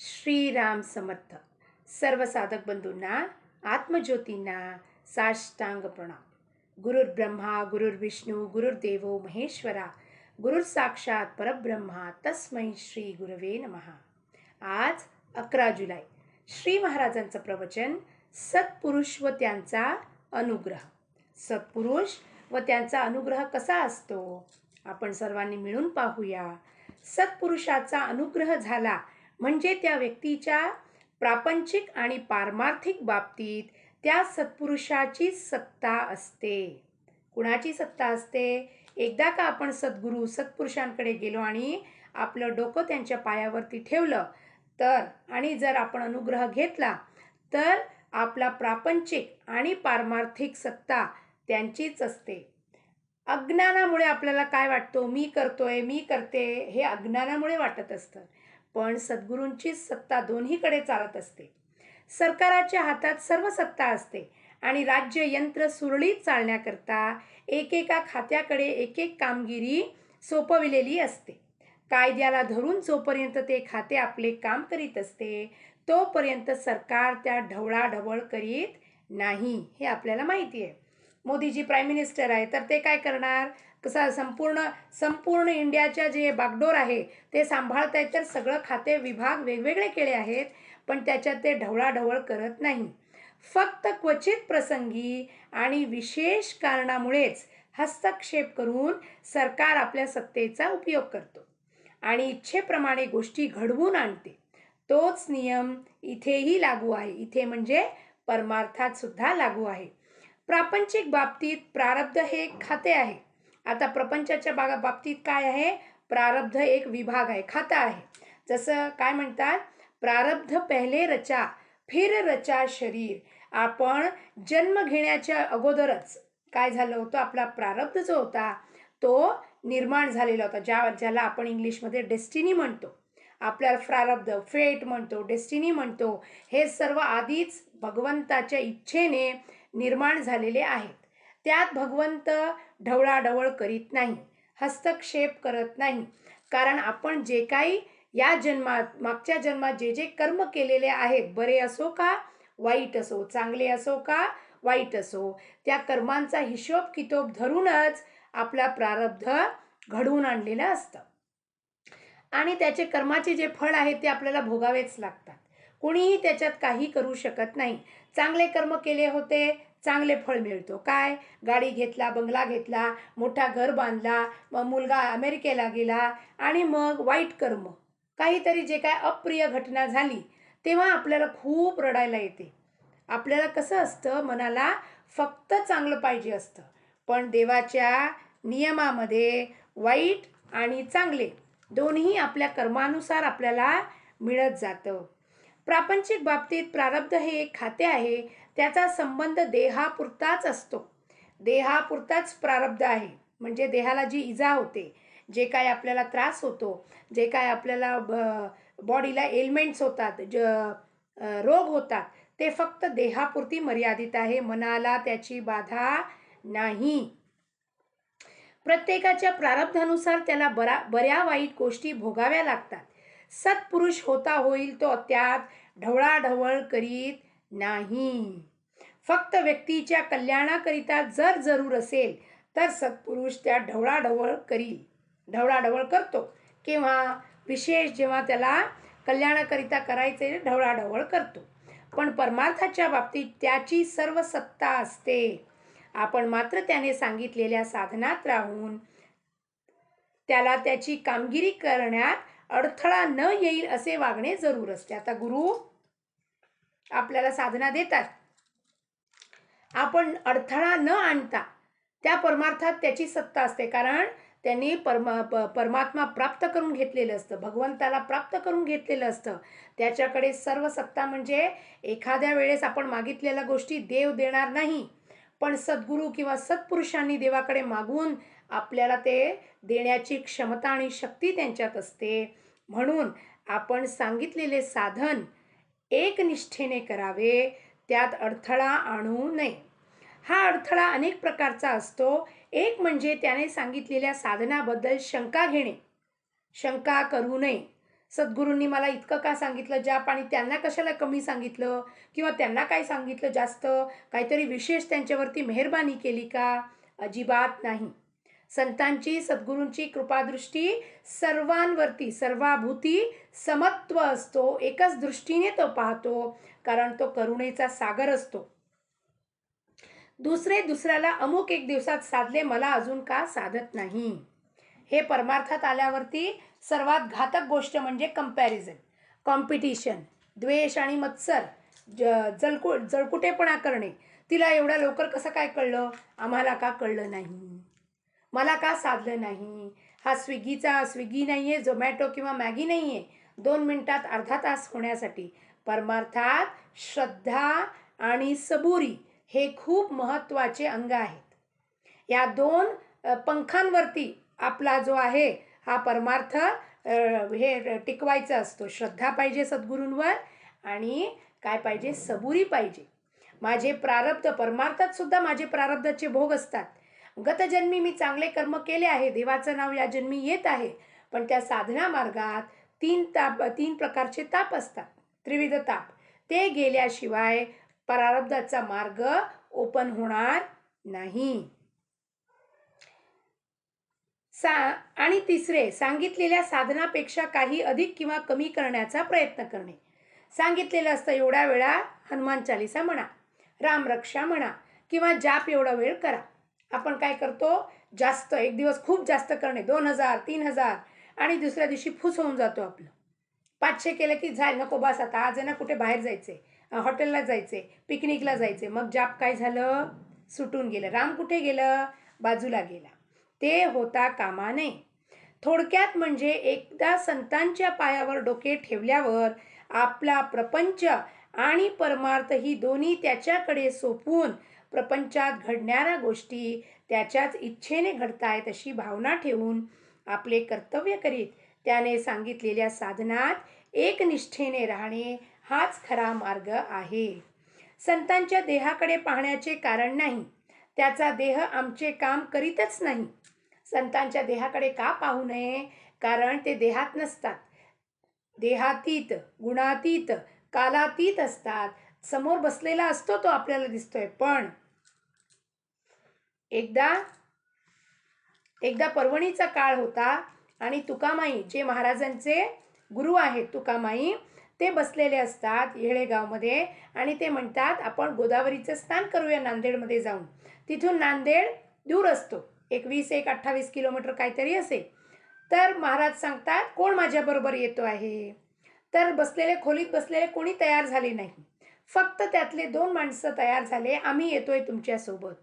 श्रीराम समर्थ. सर्व साधक बंधूंना आत्मज्योतींना साष्टांग प्रणाम. गुरुर् ब्रह्मा गुरुर्विष्णू गुरुर्देव गुरुर्देवो महेश्वरा गुरुर साक्षात परब्रह्मा तस्मै श्री गुरवे नमहा आज अकरा जुलै. श्री महाराजांचं प्रवचन सत्पुरुष व त्यांचा अनुग्रह. सत्पुरुष व त्यांचा अनुग्रह कसा असतो? आपण सर्वांनी मिळून पाहूया. सत्पुरुषाचा अनुग्रह झाला म्हणजे त्या व्यक्तीच्या प्रापंचिक आणि पारमार्थिक बाबतीत त्या सत्पुरुषाची सत्ता असते. कुणाची सत्ता असते? एकदा का आपण सद्गुरू सत्पुरुषांकडे गेलो आणि आपलं डोकं त्यांच्या पायावरती ठेवलं तर आणि जर आपण अनुग्रह घेतला तर आपला प्रापंचिक आणि पारमार्थिक सत्ता त्यांचीच असते. अज्ञानामुळे आपल्याला काय वाटतो? मी करतोय मी करते हे अज्ञानामुळे वाटत असतं. पण सद्गुरूंची सत्ता दोन्हीकडे चालत असते. सरकाराच्या हातात सर्व सत्ता असते आणि राज्य यंत्र सुरळीत चालण्याकरता एकेका खात्याकडे एक एक कामगिरी सोपविलेली असते. कायद्याला धरून जोपर्यंत ते खाते आपले काम करीत असते तोपर्यंत सरकार त्या ढवळाढवळ करीत नाही हे आपल्याला माहिती आहे. मोदीजी प्राईम मिनिस्टर आहे तर ते काय करणार? कसं संपूर्ण संपूर्ण इंडियाच्या जे बागडोर आहे ते सांभाळत तर सगळं खाते विभाग वेगवेगळे केले आहेत पण त्याच्यात ते ढवळाढवळ करत नाही. फक्त क्वचित प्रसंगी आणि विशेष कारणामुळेच हस्तक्षेप करून सरकार आपल्या सत्तेचा उपयोग करतो आणि इच्छेप्रमाणे गोष्टी घडवून आणते. तोच नियम इथेही लागू आहे. इथे म्हणजे परमार्थात सुद्धा लागू आहे. प्रापंचिक बाबतीत प्रारब्ध हे खाते आहे. आता प्रपंचाच्या बागा बाबतीत काय आहे? प्रारब्ध एक विभाग आहे खातं आहे. जसं काय म्हणतात? प्रारब्ध पहिले रचा फिर रचा शरीर. आपण जन्म घेण्याच्या अगोदरच काय झालं होतं? आपला प्रारब्ध जो होता तो निर्माण झालेला होता ज्या ज्याला आपण इंग्लिशमध्ये डेस्टिनी म्हणतो. आपल्याला प्रारब्ध फेट म्हणतो डेस्टिनी म्हणतो. हे सर्व आधीच भगवंताच्या इच्छेने निर्माण झालेले आहेत. त्यात भगवंत ढवळाढवळ करीत नाही हस्तक्षेप करत नाही. कारण आपण जे काही या जन्मात मागच्या जन्मात जे जे कर्म केलेले आहेत बरे असो का वाईट असो चांगले असो का वाईट असो त्या कर्मांचा हिशोब कितोब धरूनच आपला प्रारब्ध घडवून आणलेलं असतं. आणि त्याचे कर्माचे जे फळ आहे ते आपल्याला भोगावेच लागतात. कोणीही त्याच्यात काही करू शकत नाही. चांगले कर्म केले होते चांगले फळ मिळतो. काय? गाडी घेतला बंगला घेतला मोठा घर बांधला मग मुलगा अमेरिकेला गेला आणि मग वाईट कर्म. काहीतरी जे काय अप्रिय घटना झाली तेव्हा आपल्याला खूप रडायला येते. आपल्याला कसं असतं? मनाला फक्त चांगलं पाहिजे असतं. पण देवाच्या नियमामध्ये वाईट आणि चांगले दोन्ही आपल्या कर्मानुसार आपल्याला मिळत जातं. प्रापंचिक बाबतीत प्रारब्ध हे एक खाते आहे. त्याचा संबंध देहापुरताच असतो. देहापुरताच प्रारब्ध आहे. म्हणजे देहाला जी इजा होते जे काय आपल्याला त्रास होतो जे काय आपल्याला ब बॉडीला एलिमेंट्स होतात ज रोग होतात ते फक्त देहापुरती मर्यादित आहे. मनाला त्याची बाधा नाही. प्रत्येकाच्या प्रारब्धानुसार त्याला बरा बऱ्या वाईट गोष्टी भोगाव्या लागतात. सत्पुरुष होता होईल तो त्यात ढवळाढवळ करीत नाही. फक्त व्यक्तीच्या कल्याणाकरिता जर जरूर असेल तर सत्पुरुष त्या ढवळाढवळ करील. ढवळाढवळ करतो किंवा विशेष जेव्हा त्याला कल्याणाकरिता करायचे ढवळाढवळ करतो. पण परमार्थाच्या बाबतीत त्याची सर्व सत्ता असते. आपण मात्र त्याने सांगितलेल्या साधनात राहून त्याला त्याची कामगिरी करण्यात अडथळा न येईल असे वागणे जरूर असते. आता गुरु आपल्याला साधना देतात. आपण अडथळा न आणता त्या परमार्थात त्याची सत्ता असते. कारण त्यांनी परमा प परमात्मा प्राप्त करून घेतलेलं असतं. भगवंताला प्राप्त करून घेतलेलं असतं. त्याच्याकडे सर्व सत्ता म्हणजे एखाद्या वेळेस आपण मागितलेल्या गोष्टी देव देणार नाही. पण सद्गुरू किंवा सत्पुरुषांनी देवाकडे मागून आपल्याला ते देण्याची क्षमता आणि शक्ती त्यांच्यात असते. म्हणून आपण सांगितलेले साधन एकनिष्ठेने करावे त्यात अडथळा आणू नये. हा अडथळा अनेक प्रकारचा असतो. एक म्हणजे त्याने सांगितलेल्या साधनाबद्दल शंका घेणे. शंका करू नये. सद्गुरूंनी मला इतकं का सांगितलं? जाप आणि त्यांना कशाला कमी सांगितलं? किंवा त्यांना काय सांगितलं जास्त? काहीतरी विशेष त्यांच्यावरती मेहरबानी केली का? अजिबात नाही. संतांची सद्गुरूंची कृपादृष्टी सर्वांवरती सर्वाभूती समत्व असतो. एकच दृष्टीने तो पाहतो कारण तो करुणेचा सागर असतो. दुसरे दुसऱ्याला अमुक एक दिवसात साधले मला अजून का साधत नाही? हे परमार्थात आल्यावरती सर्वात घातक गोष्ट म्हणजे कंपॅरिझन कॉम्पिटिशन द्वेष आणि मत्सर ज जळकु जळकुटेपणा करणे. तिला एवढ्या लवकर कसं काय कळलं? आम्हाला का कळलं नाही? मला का साधलं नाही? हा स्विगीचा स्विगी नाही आहे झोमॅटो किंवा मॅगी नाही आहे दोन मिनटात अर्धा तास होण्यासाठी. परमार्थात श्रद्धा आणि सबुरी हे खूप महत्त्वाचे अंग आहेत. या दोन पंखांवरती आपला जो आहे हा परमार्थ हे टिकवायचा असतो. श्रद्धा पाहिजे सद्गुरूंवर आणि काय पाहिजे? सबुरी पाहिजे. माझे प्रारब्ध परमार्थात सुद्धा माझे प्रारब्धाचे भोग असतात. गतजन्मी मी चांगले कर्म केले आहे. देवाचं नाव या जन्मी येत आहे. पण त्या साधना मार्गात तीन ताप तीन प्रकारचे ताप असतात. त्रिविध ताप. ते गेल्याशिवाय प्रारब्धाचा मार्ग ओपन होणार नाही. सा आणि तिसरे सांगितलेल्या साधनापेक्षा काही अधिक किंवा कमी करण्याचा प्रयत्न करणे. सांगितलेलं असतं एवढ्या वेळा हनुमान चालिसा म्हणा रामरक्षा म्हणा किंवा जाप एवढा वेळ करा. आपण काय करतो? जास्त एक दिवस खूप जास्त करणे दोन हजार तीन हजार आणि दुसऱ्या दिवशी फुस होऊन जातो आपलं. पाचशे केलं की झालं नको बस आता आज आहे ना कुठे बाहेर जायचे हॉटेलला जायचे पिकनिकला जायचे मग जाप काय झालं? सुटून गेलं. राम कुठे गेलं? बाजूला गेला. ते होता कामा नये थोडक्यात म्हणजे एकदा संतांच्या पायावर डोके ठेवल्यावर आपला प्रपंच आणि परमार्थ ही दोन्ही त्याच्याकडे सोपवून प्रपंचात घडणाऱ्या गोष्टी त्याच्याच इच्छेने घडतायत अशी भावना ठेवून आपले कर्तव्य करीत त्याने सांगितलेल्या साधनात एकनिष्ठेने राहणे हाच खरा मार्ग आहे. संतांच्या देहाकडे पाहण्याचे कारण नाही. त्याचा देह आमचे काम करीतच नाही. संतांच्या देहाकडे का पाहू नये? कारण ते देहात नसतात. देहातीत गुणातीत कालातीत असतात. समोर बसलेला असतो तो आपल्याला दिसतोय. पण एकदा एकदा पर्वणीचा काळ होता आणि तुकामाई जे महाराजांचे गुरु आहेत तुकामाई ते बसलेले असतात येळेगावमध्ये आणि ते म्हणतात आपण गोदावरीचं स्नान करूया नांदेडमध्ये जाऊन. तिथून नांदेड दूर असतो. एक वीस एक अठ्ठावीस किलोमीटर काहीतरी असेल. तर महाराज सांगतात कोण माझ्याबरोबर येतो आहे? तर बसलेले खोलीत बसलेले कोणी तयार झाले नाही. फक्त त्यातले दोन माणसं तयार झाले आम्ही येतोय तुमच्यासोबत.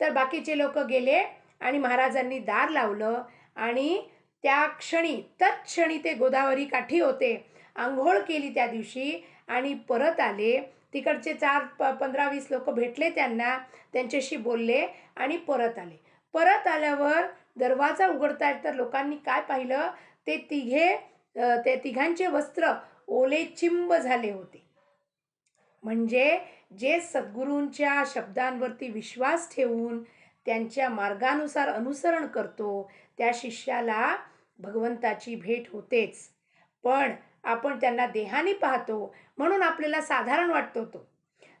तर बाकीचे लोक गेले आणि महाराजांनी दार लावलं आणि त्या क्षणी तत्क्षणी ते गोदावरी काठी होते आंघोळ केली त्या दिवशी आणि परत आले. तिकडचे चार प पंधरा वीस लोक भेटले त्यांना त्यांच्याशी बोलले आणि परत आले. परत आल्यावर दरवाजा उघडतायत तर लोकांनी काय पाहिलं? ते तिघे ते तिघांचे वस्त्र ओले चिंब झाले होते. म्हणजे जे सद्गुरूंच्या शब्दांवरती विश्वास ठेवून त्यांच्या मार्गानुसार अनुसरण करतो त्या शिष्याला भगवंताची भेट होतेच. पण आपण त्यांना देहाने पाहतो म्हणून आपल्याला साधारण वाटतो तो.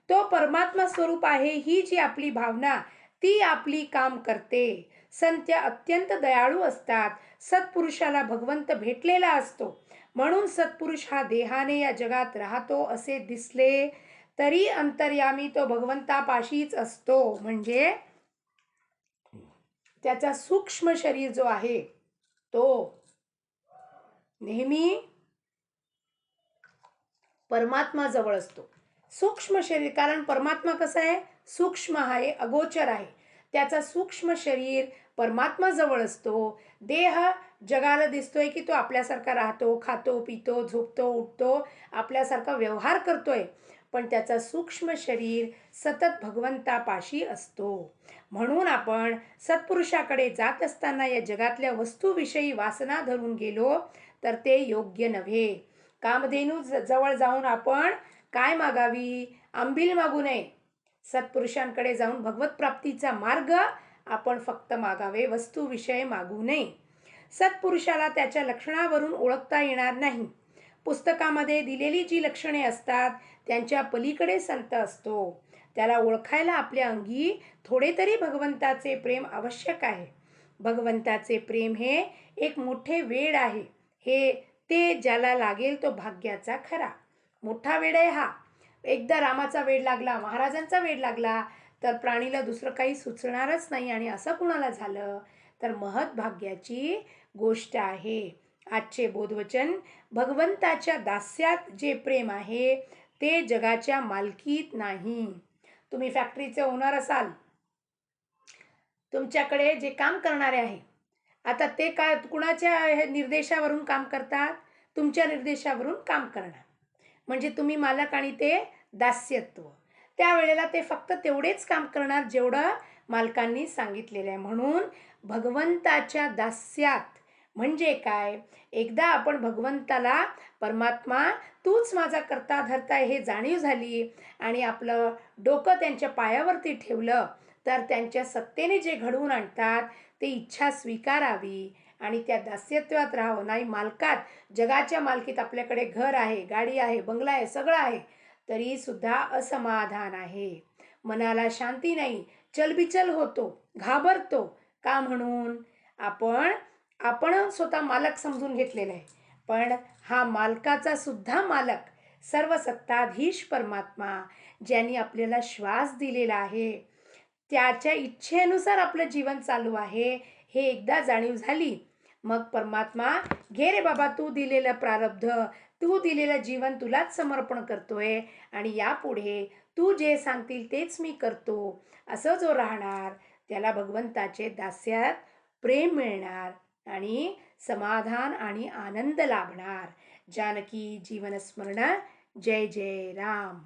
तो परमात्मा स्वरूप आहे ही जी आपली भावना ती आपली काम करते. संत अत्यंत दयाळू असतात. सत्पुरुषाला भगवंत भेटलेला असतो. म्हणून सत्पुरुष हा देहाने या जगात राहतो असे दिसले तरी अंतर्यामी तो भगवंतापाशीच असतो. म्हणजे त्याचा सूक्ष्म शरीर जो आहे तो नेहमी परमात्मा जवळ असतो. सूक्ष्म शरीर कारण परमात्मा कसं आहे? सूक्ष्म आहे अगोचर आहे. त्याचा सूक्ष्म शरीर परमात्मा जवळ असतो. देह जगाला दिसतोय की तो आपल्यासारखा राहतो खातो पितो झोपतो उठतो आपल्यासारखा व्यवहार करतोय. पण त्याचा सूक्ष्म शरीर सतत भगवंतापाशी असतो. म्हणून आपण सत्पुरुषाकडे जात असताना या जगातल्या वस्तूविषयी वासना धरून गेलो तर ते योग्य नव्हे. कामधेनू ज- जवळ जाऊन आपण काय मागावी? आंबील मागू नये. सत्पुरुषांकडे जाऊन भगवत प्राप्तीचा मार्ग आपण फक्त मागावे वस्तूविषय मागू नये. सत्पुरुषाला त्याच्या लक्षणावरून ओळखता येणार नाही. पुस्तकामध्ये दिलेली जी लक्षणे असतात त्यांच्या पलीकडे संत असतो. त्याला ओळखायला आपल्या अंगी थोडे तरी भगवंताचे प्रेम आवश्यक आहे. भगवंताचे प्रेम हे एक मोठे वेड आहे. हे ते ज्याला लागेल तो भाग्याचा खरा. मोठा वेड आहे हा. एकदा रामाचा वेड लागला महाराजांचा वेड लागला तर प्राणीला दुसरं काही सुचणारच नाही आणि असं कुणाला झालं? तर महत भाग्याची गोष्ट आहे. आजचे बोधवचन भगवंताच्या दास्यात जे प्रेम आहे ते जगाच्या मालकीत नाही. तुम्ही फॅक्टरीचे ओनर असाल. तुमच्याकडे जे काम करणारे आहे आता ते काय कुणाच्या हे निर्देशावरून काम करतात? तुमच्या निर्देशावरून काम करणार. म्हणजे तुम्ही मालक आणि ते दास्यत्व. त्यावेळेला ते फक्त तेवढेच काम करणार जेवढं मालकांनी सांगितलेलं आहे. म्हणून भगवंताच्या दास्यात म्हणजे काय? एकदा आपण भगवंताला परमात्मा तूच माझा करता धरता हे जाणीव झाली आणि आपलं डोकं त्यांच्या पायावरती ठेवलं तर त्यांच्या सत्तेने जे घडवून आणतात ते इच्छा स्वीकारावी आणि त्या दास्यत्वात राहावं. नाही मालकात जगाच्या मालकीत आपल्याकडे घर आहे गाडी आहे बंगला आहे सगळं आहे तरी सुद्धा असमाधान आहे. मनाला शांती नाही चलबिचल होतो घाबरतो. का म्हणून? आपण आपण स्वतः मालक समजून घेतलेला आहे पण हा मालकाचा सुद्धा मालक सर्व सत्ताधीश परमात्मा ज्यांनी आपल्याला श्वास दिलेला आहे त्याच्या इच्छेनुसार आपलं जीवन चालू आहे हे एकदा जाणीव झाली मग परमात्मा घे रे बाबा तू दिलेलं प्रारब्ध तू दिलेलं जीवन तुलाच समर्पण करतोय आणि यापुढे तू जे सांगतील तेच मी करतो असं जो राहणार त्याला भगवंताचे दास्यात प्रेम मिळणार. आणि समाधान आणि आनंद लाभणार. जानकी जीवनस्मरण. जय जय राम.